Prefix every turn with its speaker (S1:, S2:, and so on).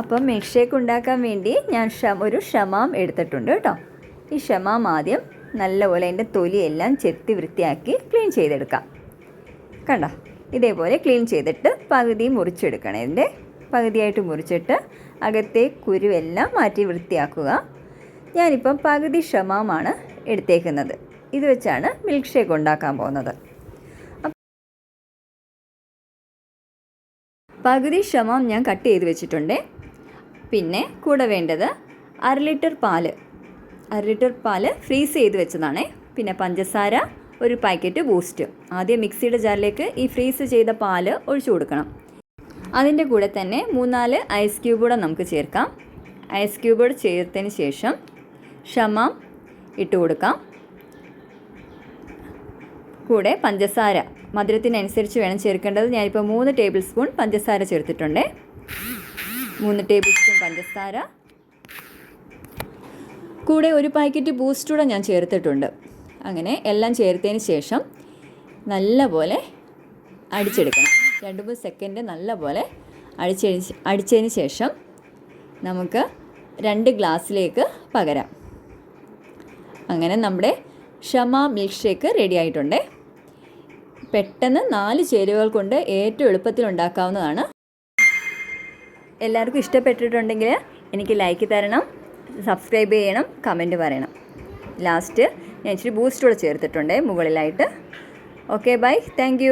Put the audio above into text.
S1: അപ്പം milk shake ഉണ്ടാക്കാൻ വേണ്ടി ഞാൻ ഒരു ഷമാം എടുത്തിട്ടുണ്ട് കേട്ടോ. ഈ ഷമാം ആദ്യം നല്ലപോലെ അതിന്റെ തൊലിയെല്ലാം ചെത്തി വൃത്തിയാക്കി ക്ലീൻ ചെയ്തെടുക്കാം. കണ്ട? ഇതേപോലെ ക്ലീൻ ചെയ്തിട്ട് പകുതി മുറിച്ചെടുക്കണം. ഇതിന്റെ പകുതിയായിട്ട് മുറിച്ചിട്ട് അകത്തെ കുരുവെല്ലാം മാറ്റി വൃത്തിയാക്കുക. ഞാനിപ്പം പകുതി ഷമാമാണ് എടുത്തേക്കുന്നത്. ഇത് വെച്ചാണ് മിൽക്ക് ഷേക്ക് ഉണ്ടാക്കാൻ പോകുന്നത്. പകുതി ഷമാം ഞാൻ കട്ട് ചെയ്ത് വെച്ചിട്ടുണ്ട്. പിന്നെ കൂടെ വേണ്ടത് അര ലിറ്റർ പാൽ. അര ലിറ്റർ പാൽ ഫ്രീസ് ചെയ്ത് വെച്ചതാണേ. പിന്നെ പഞ്ചസാര ഒരു പാക്കറ്റ് ബൂസ്റ്റ് ആദ്യം മിക്സിയുടെ ജാറിലേക്ക് ഈ ഫ്രീസ് ചെയ്ത പാൽ ഒഴിച്ചു കൊടുക്കണം. അതിന്റെ കൂടെ തന്നെ മൂന്നാൽ ഐസ് ക്യൂബ് കൂടെ നമുക്ക് ചേർക്കാം. ഐസ് ക്യൂബ് കൂടെ ചേർത്തതിന് ശേഷം ഷമാം ഇട്ട് കൊടുക്കാം. കൂടെ പഞ്ചസാര. മധുരത്തിനനുസരിച്ച് വേണം ചേർക്കേണ്ടത്. ഞാനിപ്പോൾ മൂന്ന് ടേബിൾ സ്പൂൺ പഞ്ചസാര ചേർത്തിട്ടുണ്ട്. മൂന്ന് ടേബിൾ സ്പൂൺ പഞ്ചസാര. കൂടെ ഒരു പാക്കറ്റ് ബൂസ്റ്റ് കൂടെ ഞാൻ ചേർത്തിട്ടുണ്ട്. അങ്ങനെ എല്ലാം ചേർത്തതിന് ശേഷം നല്ലപോലെ അടിച്ചെടുക്കണം. രണ്ട് മൂന്ന് സെക്കൻഡ് നല്ലപോലെ അടിച്ചതിന് അടിച്ചതിന് ശേഷം നമുക്ക് രണ്ട് ഗ്ലാസ്സിലേക്ക് പകരാം. അങ്ങനെ നമ്മുടെ ഷമ മിൽക്ക് ഷേക്ക് റെഡി ആയിട്ടുണ്ട്. പെട്ടെന്ന് നാല് ചേരുവകൾ കൊണ്ട് ഏറ്റവും എളുപ്പത്തിൽ ഉണ്ടാക്കാവുന്നതാണ് എല്ലാവർക്കും ഇഷ്ടപ്പെട്ടിട്ടുണ്ടെങ്കിൽ എനിക്ക് ലൈക്ക് തരണം സബ്സ്ക്രൈബ് ചെയ്യണം കമന്റ് പറയണം. ലാസ്റ്റ് ഞാൻ ഇച്ചിരി ബൂസ്റ്റ് കൂടെ ചേർത്തിട്ടുണ്ട് മുകളിലായിട്ട്. Okay bye thank